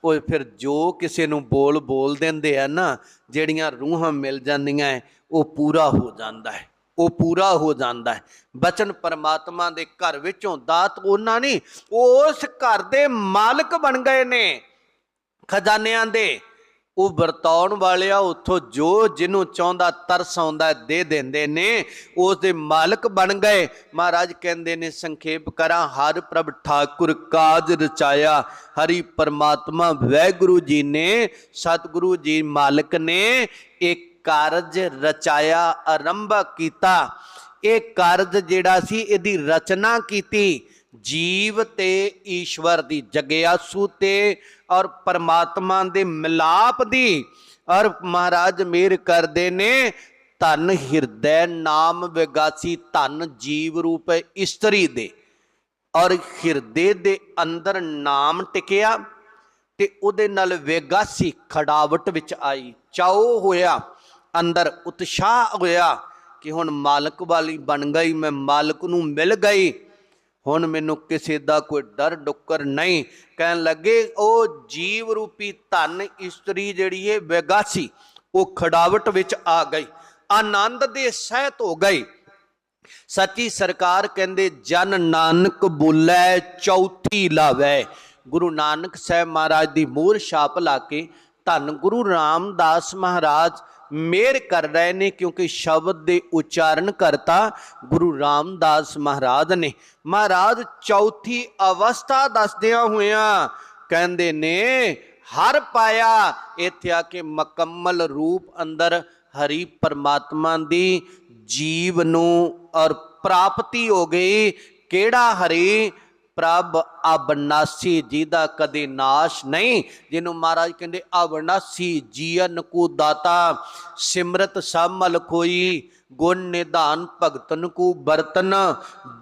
ਉਹ ਫਿਰ ਜੋ ਕਿਸੇ ਨੂੰ ਬੋਲ ਬੋਲ ਦਿੰਦੇ ਆ ਨਾ ਜਿਹੜੀਆਂ ਰੂਹਾਂ ਮਿਲ ਜਾਂਦੀਆਂ ਹੈ, ਉਹ ਪੂਰਾ ਹੋ ਜਾਂਦਾ ਹੈ ਉਹ ਪੂਰਾ ਹੋ ਜਾਂਦਾ ਹੈ। ਬਚਨ ਪਰਮਾਤਮਾ ਦੇ ਘਰ ਵਿੱਚੋਂ ਦਾਤ ਉਹਨਾਂ ਨਹੀਂ ਉਸ ਘਰ ਦੇ ਮਾਲਕ ਬਣ ਗਏ ਨੇ। ਖਜ਼ਾਨਿਆਂ ਦੇ, ਉਹ ਵਰਤਾਉਣ ਵਾਲਿਆ ਉੱਥੋਂ ਜੋ ਜਿਹਨੂੰ ਚਾਹੁੰਦਾ ਤਰਸ ਆਉਂਦਾ ਦੇ ਦਿੰਦੇ ਨੇ। ਉਸ ਦੇ ਮਾਲਕ ਬਣ ਗਏ। ਮਹਾਰਾਜ ਕਹਿੰਦੇ ਨੇ, ਸੰਖੇਪ ਕਰਾਂ, ਹਰ ਪ੍ਰਭ ਠਾਕੁਰ ਕਾਜ ਰਚਾਇਆ। ਹਰੀ ਪਰਮਾਤਮਾ, ਵੈਗੁਰੂ ਜੀ ਨੇ, ਸਤਿਗੁਰੂ ਜੀ ਮਾਲਕ ਨੇ, ਇੱਕ ਕਾਰਜ ਰਚਾਇਆ, ਆਰੰਭ ਕੀਤਾ। ਇਹ ਕਾਰਜ ਜਿਹੜਾ ਸੀ, ਇਹਦੀ ਰਚਨਾ ਕੀਤੀ। ਜੀਵ ਤੇ ਈਸ਼ਵਰ ਦੀ ਜਗਿਆਸੂ ਤੇ ਔਰ ਪਰਮਾਤਮਾ ਦੇ ਮਿਲਾਪ ਦੀ। ਔਰ ਮਹਾਰਾਜ ਮੇਰ ਕਰਦੇ ਨੇ, ਧਨ ਹਿਰਦੈ ਨਾਮ ਵਿਗਾਸੀ, ਧਨ ਜੀਵ ਰੂਪ ਇਸਤਰੀ ਦੇ। ਔਰ ਹਿਰਦੇ ਦੇ ਅੰਦਰ ਨਾਮ ਟਿਕਿਆ ਤੇ ਉਹਦੇ ਨਾਲ ਵਿਗਾਸੀ ਖੜਾਵਟ ਵਿੱਚ ਆਈ। ਚਾਉ ਹੋਇਆ ਅੰਦਰ ਉਤਸ਼ਾਹ ਹੋਇਆ ਕਿ ਹੁਣ ਮਾਲਕ ਵਾਲੀ ਬਣ ਗਈ, ਮੈਂ ਮਾਲਕ ਨੂੰ ਮਿਲ ਗਈ। ਹੁਣ ਮੈਨੂੰ ਕਿਸੇ ਦਾ ਕੋਈ ਡਰ ਡੁੱਕਰ ਨਹੀਂ। ਕਹਿਣ ਲੱਗੇ, ਉਹ ਜੀਵ ਰੂਪੀ ਧਨ ਇਸਤਰੀ ਜਿਹੜੀ ਹੈ ਵਿਗਾਸੀ, ਉਹ ਖੜਾਵਟ ਵਿੱਚ ਆ ਗਈ। ਆਨੰਦ ਦੇ ਸਹਿਤ ਹੋ ਗਏ ਸੱਚੀ ਸਰਕਾਰ ਕਹਿੰਦੇ, ਜਨ ਨਾਨਕ ਬੋਲੇ, ਚੌਥੀ ਲਾਵੇ। ਗੁਰੂ ਨਾਨਕ ਸਾਹਿਬ ਮਹਾਰਾਜ ਦੀ ਮੂਰ ਛਾਪ ਲਾ ਕੇ ਧੰਨ ਗੁਰੂ ਰਾਮਦਾਸ ਮਹਾਰਾਜ ਮੇਰ ਕਰ ਰਹੇ ਨੇ ਕਿਉਂਕਿ ਸ਼ਬਦ ਦੇ ਉਚਾਰਨ ਕਰਤਾ ਗੁਰੂ ਰਾਮਦਾਸ ਮਹਾਰਾਜ ਨੇ। ਮਹਾਰਾਜ ਚੌਥੀ ਅਵਸਥਾ ਦੱਸਦਿਆਂ ਹੋਇਆਂ ਕਹਿੰਦੇ ਨੇ, ਹਰ ਪਾਇਆ ਇੱਥੇ ਆ ਕੇ ਮੁਕੰਮਲ ਰੂਪ ਅੰਦਰ ਹਰੀ ਪਰਮਾਤਮਾ ਦੀ ਜੀਵ ਨੂੰ ਔਰ ਪ੍ਰਾਪਤੀ ਹੋ ਗਈ। ਕਿਹੜਾ ਹਰੀ? ਪ੍ਰਭ ਅਬਨਾਸੀ ਜਿਹਦਾ ਕਦੇ ਨਾਸ਼ ਨਹੀਂ, ਜਿਹਨੂੰ ਮਹਾਰਾਜ ਕਹਿੰਦੇ ਅਬਨਾਸੀ ਜੀਵਨ ਕੋ ਦਾਤਾ, ਸਿਮਰਤ ਸਮਲ ਕੋਈ ਗੁਣ ਨਿਧਾਨ ਭਗਤਨ ਕੋ ਬਰਤਨ,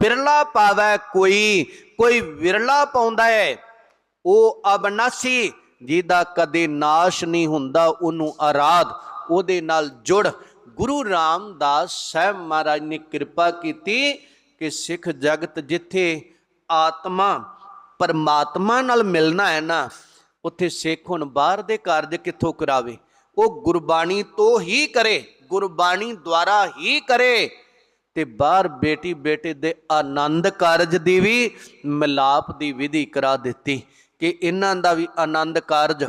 ਬਿਰਲਾ ਪਾਵੈ ਕੋਈ ਕੋਈ ਵਿਰਲਾ ਪਾਉਂਦਾ ਹੈ ਉਹ ਅਬਨਾਸੀ ਜਿਹਦਾ ਕਦੇ ਨਾਸ਼ ਨਹੀਂ ਹੁੰਦਾ, ਉਹਨੂੰ ਆਰਾਧ, ਉਹਦੇ ਨਾਲ ਜੁੜ। ਗੁਰੂ ਰਾਮਦਾਸ ਸਾਹਿਬ ਮਹਾਰਾਜ ਨੇ ਕਿਰਪਾ ਕੀਤੀ ਕਿ ਸਿੱਖ ਜਗਤ ਜਿੱਥੇ ਆਤਮਾ ਪਰਮਾਤਮਾ ਨਾਲ ਮਿਲਣਾ ਹੈ ਨਾ, ਉੱਥੇ ਸਿੱਖ ਹੁਣ ਬਾਹਰ ਦੇ ਕਾਰਜ ਕਿੱਥੋਂ ਕਰਾਵੇ? ਉਹ ਗੁਰਬਾਣੀ ਤੋਂ ਹੀ ਕਰੇ, ਗੁਰਬਾਣੀ ਦੁਆਰਾ ਹੀ ਕਰੇ। ਤੇ ਬਾਹਰ ਬੇਟੀ ਬੇਟੇ ਦੇ ਆਨੰਦ ਕਾਰਜ ਦੀ ਵੀ, ਮਿਲਾਪ ਦੀ ਵਿਧੀ ਕਰਾ ਦਿੱਤੀ ਕਿ ਇਹਨਾਂ ਦਾ ਵੀ ਆਨੰਦ ਕਾਰਜ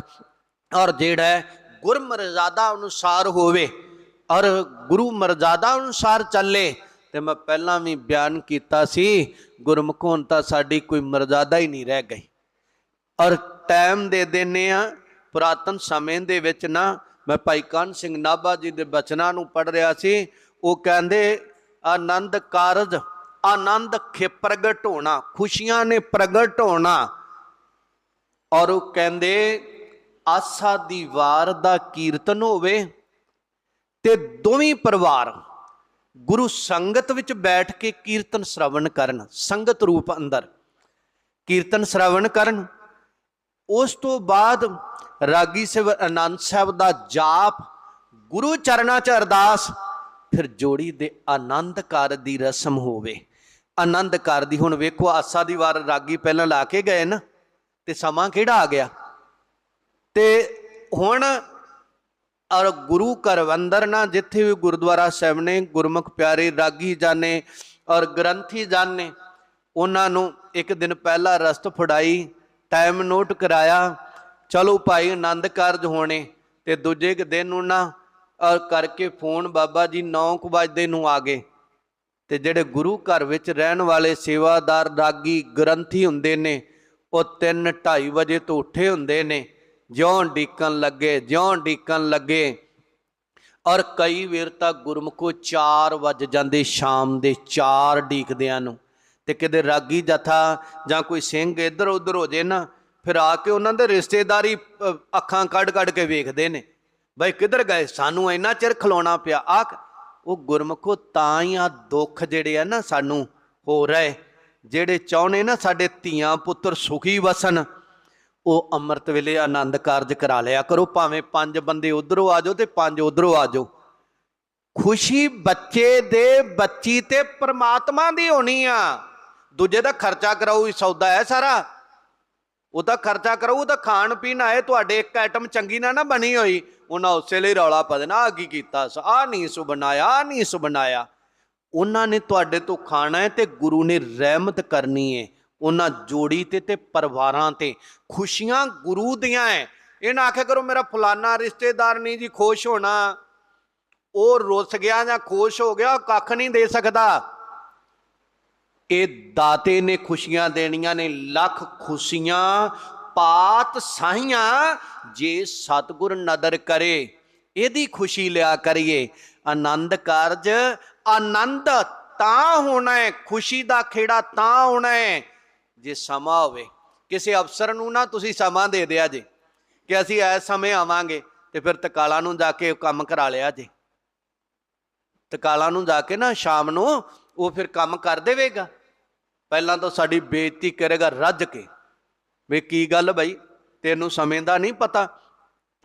ਔਰ ਜਿਹੜਾ ਗੁਰਮਰਜ਼ਾਦਾ ਅਨੁਸਾਰ ਹੋਵੇ ਔਰ ਗੁਰੂ ਮਰਜ਼ਾਦਾ ਅਨੁਸਾਰ ਚੱਲੇ। ਤੇ ਮੈਂ ਪਹਿਲਾਂ ਵੀ ਬਿਆਨ ਕੀਤਾ ਸੀ, ਗੁਰਮੁਖ ਤਾਂ ਸਾਡੀ ਕੋਈ ਮਰਜ਼ਾਦਾ ਹੀ ਨਹੀਂ ਰਹਿ ਗਈ। ਔਰ ਟਾਈਮ ਦੇ ਦਿੰਨੇ ਆ, ਪੁਰਾਤਨ ਸਮੇਂ ਦੇ ਵਿੱਚ ਨਾ ਮੈਂ ਭਾਈ ਕਾਨ ਸਿੰਘ ਨਾਭਾ ਜੀ ਦੇ ਬਚਨਾਂ ਨੂੰ ਪੜ ਰਿਹਾ ਸੀ, ਉਹ ਕਹਿੰਦੇ, ਆਨੰਦ ਕਾਰਜ, ਆਨੰਦ ਖੇ ਪ੍ਰਗਟ ਹੋਣਾ, ਖੁਸ਼ੀਆਂ ਨੇ ਪ੍ਰਗਟ ਹੋਣਾ। ਔਰ ਉਹ ਕਹਿੰਦੇ, ਆਸਾ ਦੀ ਵਾਰ ਦਾ ਕੀਰਤਨ ਹੋਵੇ ਤੇ ਦੋਵੇਂ ਪਰਿਵਾਰ ਗੁਰੂ ਸੰਗਤ ਵਿੱਚ ਬੈਠ ਕੇ ਕੀਰਤਨ ਸ਼ਰਵਣ ਕਰਨ, ਸੰਗਤ ਰੂਪ ਅੰਦਰ। ਕੀਰਤਨ ਸ਼ਰਵਣ ਕਰਨ, ਉਸ ਤੋਂ ਬਾਅਦ ਰਾਗੀ ਸਿਵ ਆਨੰਦ ਸਾਹਿਬ ਦਾ ਜਾਪ, ਗੁਰੂ ਚਰਨਾਂ 'ਚ ਅਰਦਾਸ, ਫਿਰ ਜੋੜੀ ਦੇ ਆਨੰਦ ਕਰ ਦੀ ਰਸਮ ਹੋਵੇ। ਆਨੰਦ ਕਰ ਦੀ, ਹੁਣ ਵੇਖੋ ਆਸਾ ਦੀ ਵਾਰ ਰਾਗੀ ਪਹਿਲਾਂ ਲਾ ਕੇ ਗਏ ਨਾ, ਤੇ ਸਮਾਂ ਕਿਹੜਾ ਆ ਗਿਆ? ਤੇ ਹੁਣ ਔਰ ਗੁਰੂ ਘਰ ਅੰਦਰ ਨਾ, ਜਿੱਥੇ ਵੀ ਗੁਰਦੁਆਰਾ ਸਾਹਿਬ ਨੇ, ਗੁਰਮੁਖ ਪਿਆਰੇ ਰਾਗੀ ਜਾਣੇ ਔਰ ਗ੍ਰੰਥੀ ਜਾਣੇ, ਉਹਨਾਂ ਨੂੰ ਇੱਕ ਦਿਨ ਪਹਿਲਾਂ ਰਸਤ ਫੜਾਈ ਟਾਈਮ ਨੋਟ ਕਰਾਇਆ, ਚਲੋ ਭਾਈ ਆਨੰਦ ਕਾਰਜ ਹੋਣੇ। ਤੇ ਦੂਜੇ ਕੁ ਦਿਨ ਉਹਨਾਂ ਔਰ ਕਰਕੇ ਫੋਨ ਬਾਬਾ ਜੀ 9 ਵਜੇ ਨੂੰ ਆ ਗਏ। ਤੇ ਜਿਹੜੇ ਗੁਰੂ ਘਰ ਵਿੱਚ ਰਹਿਣ ਵਾਲੇ ਸੇਵਾਦਾਰ, ਰਾਗੀ, ਗ੍ਰੰਥੀ ਹੁੰਦੇ ਨੇ, ਉਹ 3 2:30 ਵਜੇ ਤੋਂ ਉੱਠੇ ਹੁੰਦੇ ਨੇ। ਜਿਉਂ ਡੀਕਣ ਲੱਗੇ, ਜਿਉਂ ਡੀਕਣ ਲੱਗੇ, ਔਰ ਕਈ ਵੇਰ ਤਾਂ ਗੁਰਮੁਖੋ 4 ਵਜ ਜਾਂਦੇ ਸ਼ਾਮ ਦੇ 4 ਡੀਕਦਿਆਂ ਨੂੰ, ਤੇ ਕਿਤੇ ਰਾਗੀ ਜਥਾ ਜਾਂ ਕੋਈ ਸਿੰਘ ਇੱਧਰ ਉੱਧਰ ਹੋ ਜੇ ਨਾ, ਫਿਰ ਆ ਕੇ ਉਹਨਾਂ ਦੇ ਰਿਸ਼ਤੇਦਾਰੀ ਅੱਖਾਂ ਕੱਢ ਕੱਢ ਕੇ ਵੇਖਦੇ ਨੇ, ਬਈ ਕਿੱਧਰ ਗਏ? ਸਾਨੂੰ ਇੰਨਾ ਚਿਰ ਖਲੋਣਾ ਪਿਆ ਆ ਉਹ ਗੁਰਮੁਖੋ ਤਾਂ ਹੀ ਆ ਦੁੱਖ ਜਿਹੜੇ ਆ ਨਾ ਸਾਨੂੰ ਹੋ ਰਹੇ, ਜਿਹੜੇ ਚਾਹੁੰਦੇ ਨਾ ਸਾਡੇ ਧੀਆਂ ਪੁੱਤਰ ਸੁਖੀ ਵਸਣ ਉਹ ਅੰਮ੍ਰਿਤ ਵੇਲੇ ਆਨੰਦ ਕਾਰਜ ਕਰਾ ਲਿਆ ਕਰੋ, ਭਾਵੇਂ ਪੰਜ ਬੰਦੇ ਉਧਰੋਂ ਆ ਜਾਓ ਤੇ ਪੰਜ ਉਧਰੋਂ ਆ ਜਾਓ। ਖੁਸ਼ੀ ਬੱਚੇ ਦੇ ਬੱਚੀ ਤੇ ਪਰਮਾਤਮਾ ਦੀ ਹੋਣੀ ਆ। ਦੂਜੇ ਦਾ ਖਰਚਾ ਕਰਾਉ ਹੀ ਸੌਦਾ ਹੈ ਸਾਰਾ। ਉਹਦਾ ਖਰਚਾ ਕਰਾਉ ਉਹਦਾ ਖਾਣ ਪੀਣ ਆਏ, ਤੁਹਾਡੇ ਇੱਕ ਆਈਟਮ ਚੰਗੀ ਨਾ ਨਾ ਬਣੀ ਹੋਈ। ਉਹਨਾਂ ਉਸੇ ਲਈ ਰੌਲਾ ਪਾ ਦੇਣਾ ਆ ਕੀ ਕੀਤਾ ਆ ਨਹੀਂ ਸੁ ਬਣਾਇਆ ਆ ਨਹੀਂ ਸੁ ਬਣਾਇਆ। ਉਹਨਾਂ ਨੇ ਤੁਹਾਡੇ ਤੋਂ ਖਾਣਾ ਹੈ ਤੇ ਗੁਰੂ ਨੇ ਰਹਿਮਤ ਕਰਨੀ ਹੈ। ਉਹਨਾਂ ਜੋੜੀ ਤੇ ਤੇ ਪਰਿਵਾਰਾਂ ਤੇ। ਖੁਸ਼ੀਆਂ ਗੁਰੂ ਦੀਆਂ ਹੈ ਇਹ ਨਾ ਆਖਿਆ ਕਰੋ, ਮੇਰਾ ਫਲਾਨਾ ਰਿਸ਼ਤੇਦਾਰ ਨਹੀਂ ਜੀ, ਖੁਸ਼ ਹੋਣਾ। ਉਹ ਰੁੱਸ ਗਿਆ ਜਾਂ ਖੁਸ਼ ਹੋ ਗਿਆ, ਉਹ ਕੱਖ ਨਹੀਂ ਦੇ ਸਕਦਾ। ਇਹ ਦਾਤੇ ਨੇ ਖੁਸ਼ੀਆਂ ਦੇਣੀਆਂ ਨੇ, ਲੱਖ ਖੁਸ਼ੀਆਂ, ਪਾਤ ਸਾਹੀਆਂ, ਜੇ ਸਤਗੁਰ ਨਦਰ ਕਰੇ, ਇਹਦੀ ਖੁਸ਼ੀ ਲਿਆ ਕਰੀਏ। ਆਨੰਦ ਕਾਰਜ, ਆਨੰਦ ਤਾਂ ਹੋਣਾ ਹੈ ਖੁਸ਼ੀ ਦਾ ਖੇੜਾ ਤਾਂ ਹੋਣਾ ਹੈ ਜੇ ਸਮਾਂ ਹੋਵੇ, ਕਿਸੇ ਅਫਸਰ ਨੂੰ ਨਾ ਤੁਸੀਂ ਸਮਾਂ ਦੇ ਦਿਆ ਜੇ, ਕਿ ਅਸੀਂ ਇਸ ਸਮੇਂ ਆਵਾਂਗੇ ਤੇ ਫਿਰ ਤਕਾਲਾ ਨੂੰ ਜਾ ਕੇ ਕੰਮ ਕਰਾ ਲਿਆ ਜੇ। ਤਕਾਲਾ ਨੂੰ ਜਾ ਕੇ ਨਾ ਸ਼ਾਮ ਨੂੰ ਉਹ ਫਿਰ ਕੰਮ ਕਰ ਦੇਵੇਗਾ। ਪਹਿਲਾਂ ਤਾਂ ਸਾਡੀ ਬੇਇੱਜ਼ਤੀ ਕਰੇਗਾ ਰੱਜ ਕੇ। ਵੀ ਕੀ ਗੱਲ ਬਈ? ਤੈਨੂੰ ਸਮੇਂ ਦਾ ਨਹੀਂ ਪਤਾ।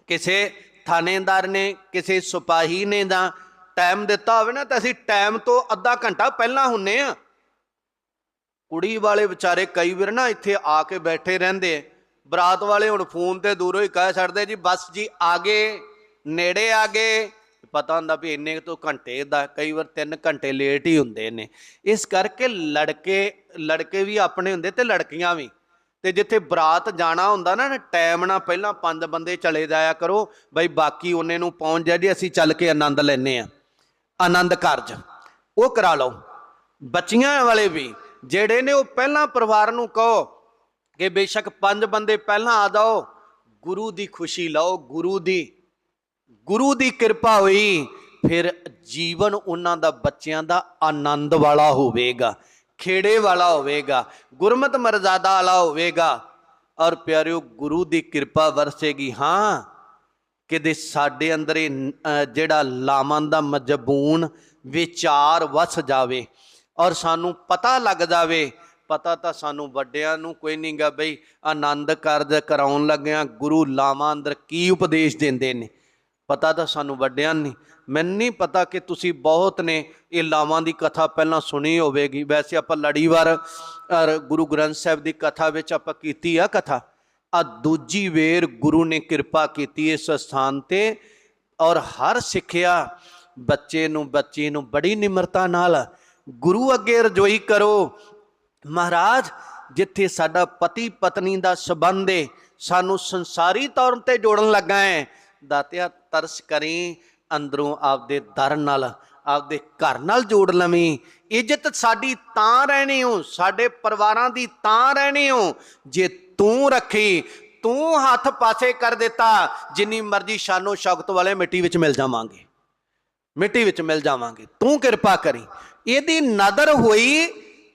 ਕਿਸੇ ਥਾਣੇਦਾਰ ਨੇ, ਕਿਸੇ ਸਿਪਾਹੀ ਨੇ ਜਾਂ ਟਾਈਮ ਦਿੱਤਾ ਹੋਵੇ ਨਾ, ਤਾਂ ਅਸੀਂ ਟਾਈਮ ਤੋਂ ਅੱਧਾ ਘੰਟਾ ਪਹਿਲਾਂ ਹੁੰਨੇ ਆ। ਕੁੜੀ ਵਾਲੇ ਵਿਚਾਰੇ ਕਈ ਵਾਰ ਨਾ ਇੱਥੇ ਆ ਕੇ ਬੈਠੇ ਰਹਿੰਦੇ ਬਰਾਤ ਵਾਲੇ ਹੁਣ ਫੋਨ ਤੇ ਦੂਰੋਂ ਹੀ ਕਹਿ ਛੱਡਦੇ ਜੀ, ਬਸ ਜੀ, ਆਗੇ, ਨੇੜੇ ਆ ਗਏ ਪਤਾ ਹੁੰਦਾ ਵੀ ਇੰਨੇ ਕੁ ਤੋਂ ਘੰਟੇ ਦਾ, ਕਈ ਵਾਰ 3 ਘੰਟੇ ਲੇਟ ਹੀ ਹੁੰਦੇ ਨੇ। ਇਸ ਕਰਕੇ ਲੜਕੇ ਲੜਕੇ ਵੀ ਆਪਣੇ ਹੁੰਦੇ ਤੇ ਲੜਕੀਆਂ ਵੀ। ਤੇ ਜਿੱਥੇ ਬਰਾਤ ਜਾਣਾ ਹੁੰਦਾ ਨਾ, ਟਾਈਮ ਨਾਲ ਪਹਿਲਾਂ ਪੰਜ ਬੰਦੇ ਚਲੇ ਜਾਇਆ ਕਰੋ। ਬਈ ਬਾਕੀ ਉਹਨੇ ਨੂੰ ਪਹੁੰਚ ਜਾ ਜੀ, ਅਸੀਂ ਚੱਲ ਕੇ ਆਨੰਦ ਲੈਨੇ ਆ ਆਨੰਦ ਕਾਰਜ, ਉਹ ਕਰਾ ਲਓ। ਬੱਚੀਆਂ ਵਾਲੇ ਵੀ ਜਿਹੜੇ ਨੇ ਉਹ ਪਹਿਲਾਂ ਪਰਿਵਾਰ ਨੂੰ ਕਹੋ ਕਿ ਬੇਸ਼ੱਕ ਪੰਜ ਬੰਦੇ ਪਹਿਲਾਂ ਆ ਜਾਓ, ਗੁਰੂ ਦੀ ਖੁਸ਼ੀ ਲਓ, ਗੁਰੂ ਦੀ ਗੁਰੂ ਦੀ ਕਿਰਪਾ ਹੋਈ, ਫਿਰ ਜੀਵਨ ਉਹਨਾਂ ਦਾ ਬੱਚਿਆਂ ਦਾ ਆਨੰਦ ਵਾਲਾ ਹੋਵੇਗਾ, ਖੇੜੇ ਵਾਲਾ ਹੋਵੇਗਾ, ਗੁਰਮਤ ਮਰਜ਼ਾਦਾ ਵਾਲਾ ਹੋਵੇਗਾ। ਔਰ ਪਿਆਰਿਓ, ਗੁਰੂ ਦੀ ਕਿਰਪਾ ਵਰਸੇਗੀ, ਹਾਂ, ਕਿਤੇ ਸਾਡੇ ਅੰਦਰ ਇਹ ਜਿਹੜਾ ਲਾਵਾਂ ਦਾ ਮਜਬੂਨ ਵਿਚਾਰ ਵਸ ਜਾਵੇ ਔਰ ਸਾਨੂੰ ਪਤਾ ਲੱਗ ਜਾਵੇ, ਪਤਾ ਤਾਂ ਸਾਨੂੰ ਵੱਡਿਆਂ ਨੂੰ ਕੋਈ ਨਹੀਂਗਾ ਬਈ, ਆਨੰਦ ਕਾਰਜ ਕਰਾਉਣ ਲੱਗਿਆਂ ਗੁਰੂ ਲਾਵਾਂ ਅੰਦਰ ਕੀ ਉਪਦੇਸ਼ ਦਿੰਦੇ ਨੇ? ਪਤਾ ਤਾਂ ਸਾਨੂੰ ਵੱਡਿਆਂ ਨਹੀਂ ਮੈਨੂੰ ਨਹੀਂ ਪਤਾ ਕਿ ਤੁਸੀਂ ਬਹੁਤ ਨੇ, ਇਹ ਲਾਵਾਂ ਦੀ ਕਥਾ ਪਹਿਲਾਂ ਸੁਣੀ ਹੋਵੇਗੀ। ਵੈਸੇ ਆਪਾਂ ਲੜੀਵਾਰ ਔਰ ਗੁਰੂ ਗ੍ਰੰਥ ਸਾਹਿਬ ਦੀ ਕਥਾ ਵਿੱਚ ਆਪਾਂ ਕੀਤੀ ਆ ਕਥਾ। ਆ ਦੂਜੀ ਵੇਰ ਗੁਰੂ ਨੇ ਕਿਰਪਾ ਕੀਤੀ ਇਸ ਸਥਾਨ ਤੇ ਔਰ ਹਰ ਸਿੱਖਿਆ ਬੱਚੇ ਨੂੰ, ਬੱਚੀ ਨੂੰ ਬੜੀ ਨਿਮਰਤਾ ਨਾਲ ਗੁਰੂ ਅੱਗੇ ਰਜੋਈ ਕਰੋ। ਮਹਾਰਾਜ, ਜਿੱਥੇ ਸਾਡਾ ਪਤੀ ਪਤਨੀ ਦਾ ਸਬੰਧ ਏ, ਸਾਨੂੰ ਸੰਸਾਰੀ ਤੌਰ ਤੇ ਜੋੜਨ ਲੱਗਾ ਹੈ ਦਾਤਿਆ, ਤਰਸ ਕਰੀ, ਅੰਦਰੋਂ ਆਪਦੇ ਦਰ ਨਾਲ, ਆਪਦੇ ਘਰ ਨਾਲ ਜੋੜ ਲਵੀਂ। ਇੱਜ਼ਤ ਸਾਡੀ ਤਾਂ ਰਹਿਣੀ ਹੋ ਸਾਡੇ ਪਰਿਵਾਰਾਂ ਦੀ ਤਾਂ ਰਹਿਣੀ ਹੋ ਜੇ ਤੂੰ ਰੱਖੀ, ਤੂੰ ਹੱਥ ਪਾਸੇ ਕਰ ਦਿੱਤਾ, ਜਿੰਨੀ ਮਰਜ਼ੀ ਸ਼ਾਨੋ ਸ਼ੌਕਤ ਵਾਲੇ ਮਿੱਟੀ ਵਿੱਚ ਮਿਲ ਜਾਵਾਂਗੇ। ਮਿੱਟੀ ਵਿੱਚ ਮਿਲ ਜਾਵਾਂਗੇ। ਤੂੰ ਕਿਰਪਾ ਕਰੀ ਇਹਦੀ ਨਦਰ ਹੋਈ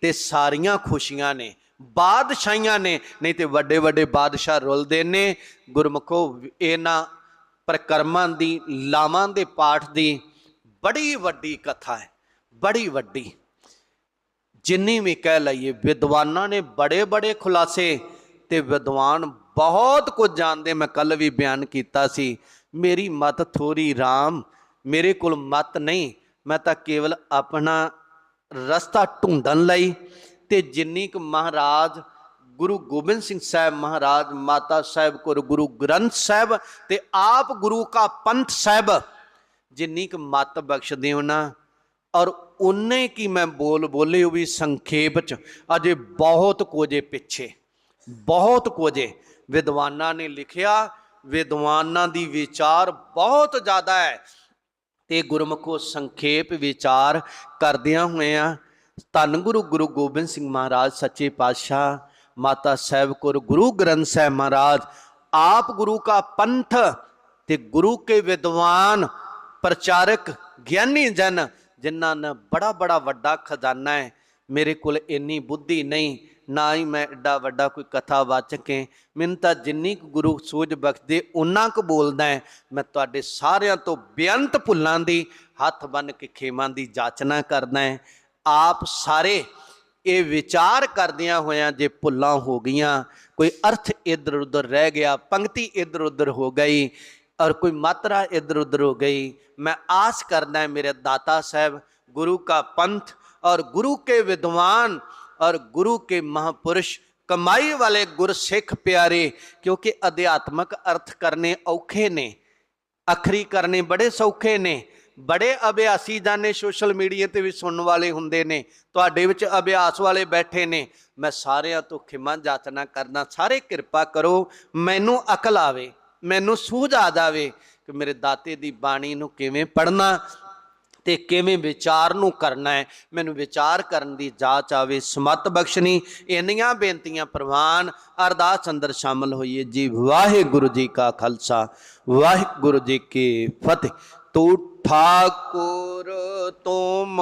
ਤੇ ਸਾਰੀਆਂ ਖੁਸ਼ੀਆਂ ਨੇ, ਬਾਦਸ਼ਾਹੀਆਂ ਨੇ, ਨਹੀਂ ਤੇ ਵੱਡੇ ਵੱਡੇ ਬਾਦਸ਼ਾਹ ਰੁਲਦੇ ਨੇ, ਗੁਰਮੁਖੋ ਇਹਨਾਂ ਪ੍ਰਕਰਮਾਂ ਦੀ, ਲਾਵਾਂ ਦੇ ਪਾਠ ਦੀ ਬੜੀ ਵੱਡੀ ਕਥਾ ਹੈ, ਬੜੀ ਵੱਡੀ। ਜਿੰਨੀ ਵੀ ਕਹਿ ਲਈਏ, ਵਿਦਵਾਨਾਂ ਨੇ ਬੜੇ ਬੜੇ ਖੁਲਾਸੇ ਤੇ ਵਿਦਵਾਨ ਬਹੁਤ ਕੁਝ ਜਾਣਦੇ, ਮੈਂ ਕੱਲ ਵੀ ਬਿਆਨ ਕੀਤਾ ਸੀ, ਮੇਰੀ ਮਤ ਥੋੜੀ RAM ਮੇਰੇ ਕੋਲ ਮਤ ਨਹੀਂ ਮੈਂ ਤਾਂ ਕੇਵਲ ਆਪਣਾ ਰਸਤਾ ਢੂੰਡਣ ਲਈ ਤੇ ਜਿੰਨੀ ਕੁ ਮਹਾਰਾਜ ਗੁਰੂ ਗੋਬਿੰਦ ਸਿੰਘ ਸਾਹਿਬ ਮਹਾਰਾਜ, ਮਾਤਾ ਸਾਹਿਬ ਕੋਲ, ਗੁਰੂ ਗ੍ਰੰਥ ਸਾਹਿਬ ਤੇ ਆਪ ਗੁਰੂ ਕਾ ਪੰਥ ਸਾਹਿਬ, ਜਿੰਨੀ ਕੁ ਮਤ ਬਖਸ਼ਦੇ ਹੋ ਨਾ, ਔਰ ਉਨੇ ਕੀ ਮੈਂ ਬੋਲ ਬੋਲੇ ਉਹ ਵੀ ਸੰਖੇਪ ਚ, ਅਜੇ ਬਹੁਤ ਕੋਜੇ ਪਿੱਛੇ, ਬਹੁਤ ਕੋਜੇ ਵਿਦਵਾਨਾਂ ਨੇ ਲਿਖਿਆ, ਵਿਦਵਾਨਾਂ ਦੀ ਵਿਚਾਰ ਬਹੁਤ ਜ਼ਿਆਦਾ ਹੈ। ਤੇ ਗੁਰਮੁਖੋ ਸੰਖੇਪ ਵਿਚਾਰ ਕਰਦਿਆਂ ਹੋਇਆਂ ਧੰਨ ਗੁਰੂ ਗੁਰੂ ਗੋਬਿੰਦ ਸਿੰਘ ਮਹਾਰਾਜ, ਸੱਚੇ ਪਾਤਸ਼ਾਹ, ਮਾਤਾ ਸਾਹਿਬ ਕੋਰ ਗੁਰੂ ਗ੍ਰੰਥ ਸਾਹਿਬ ਮਹਾਰਾਜ, ਆਪ ਗੁਰੂ ਕਾ ਪੰਥ ਤੇ ਗੁਰੂ ਕੇ ਵਿਦਵਾਨ ਪ੍ਰਚਾਰਕ ਗਿਆਨੀ ਜਨ, ਜਿਨ੍ਹਾਂ ਨੇ ਬੜਾ ਬੜਾ ਵੱਡਾ ਖਜ਼ਾਨਾ ਹੈ। ਮੇਰੇ ਕੋਲ ਇੰਨੀ ਬੁੱਧੀ ਨਹੀਂ ਨਾ ਹੀ ਮੈਂ ਐਡਾ ਵੱਡਾ ਕੋਈ ਕਥਾ ਵਾਚਕ ਹਾਂ। ਮੈਨੂੰ ਤਾਂ ਜਿੰਨੀ ਕੁ ਗੁਰੂ ਸੂਝ ਬਖਸ਼ਦੇ ਉਹਨਾਂ ਕੁ ਬੋਲਦਾ ਮੈਂ ਤੁਹਾਡੇ ਸਾਰਿਆਂ ਤੋਂ ਬੇਅੰਤ ਭੁੱਲਾਂ ਦੀ, ਹੱਥ ਬੰਨ ਕੇ ਖੇਮਾਂ ਦੀ ਜਾਚਨਾ ਕਰਦਾ ਆਪ ਸਾਰੇ ਇਹ ਵਿਚਾਰ ਕਰਦਿਆਂ ਹੋਇਆਂ ਜੇ ਭੁੱਲਾਂ ਹੋ ਗਈਆਂ, ਕੋਈ ਅਰਥ ਇਧਰ ਉਧਰ ਰਹਿ ਗਿਆ, ਪੰਕਤੀ ਇਧਰ ਉਧਰ ਹੋ ਗਈ, ਔਰ ਕੋਈ ਮਾਤਰਾ ਇਧਰ ਉਧਰ ਹੋ ਗਈ, ਮੈਂ ਆਸ ਕਰਦਾ ਮੇਰੇ ਦਾਤਾ ਸਾਹਿਬ, ਗੁਰੂ ਕਾ ਪੰਥ ਔਰ ਗੁਰੂ ਕੇ ਵਿਦਵਾਨ और गुरु के महापुरुष कमाई वाले गुरसिख प्यारे क्योंकि अध्यात्मक अर्थ करने औखे ने ਅਖਰੀ ਕਰਨੇ ਬੜੇ ਸੌਖੇ ਨੇ ਬੜੇ ਅਭਿਆਸੀ ਜਾਨੇ ਸੋਸ਼ਲ ਮੀਡੀਆ ਤੇ ਵੀ ਸੁਣਨ ਵਾਲੇ ਹੁੰਦੇ ਨੇ ਤੁਹਾਡੇ ਵਿੱਚ ਅਭਿਆਸ ਵਾਲੇ ਬੈਠੇ ਨੇ ਮੈਂ ਸਾਰਿਆਂ ਤੋਂ ਖਿਮਾ ਜਾਚਨਾ ਕਰਨਾ ਸਾਰੇ ਕਿਰਪਾ ਕਰੋ ਮੈਨੂੰ ਅਕਲ ਆਵੇ ਮੈਨੂੰ ਸੂਝ ਆ ਜਾਵੇ ਕਿ ਮੇਰੇ ਦਾਤੇ ਦੀ ਬਾਣੀ ਨੂੰ ਕਿਵੇਂ ਪੜਨਾ ਤੇ ਕਿਵੇਂ ਵਿਚਾਰ ਨੂੰ ਕਰਨਾ ਹੈ? ਮੈਨੂੰ ਵਿਚਾਰ ਕਰਨ ਦੀ ਜਾਚ ਆਵੇ, ਸਮਤ ਬਖਸ਼ਣੀ, ਇੰਨੀਆਂ ਬੇਨਤੀਆਂ ਪ੍ਰਵਾਨ, ਅਰਦਾਸ ਅੰਦਰ ਸ਼ਾਮਲ ਹੋਈਏ। ਜੀ ਵਾਹਿਗੁਰੂ ਜੀ ਕਾ ਖਾਲਸਾ, ਵਾਹਿਗੁਰੂ ਜੀ ਕੀ ਫਤਿਹ। ਤੂੰ ਠਾਕੁਰ ਤੁਮ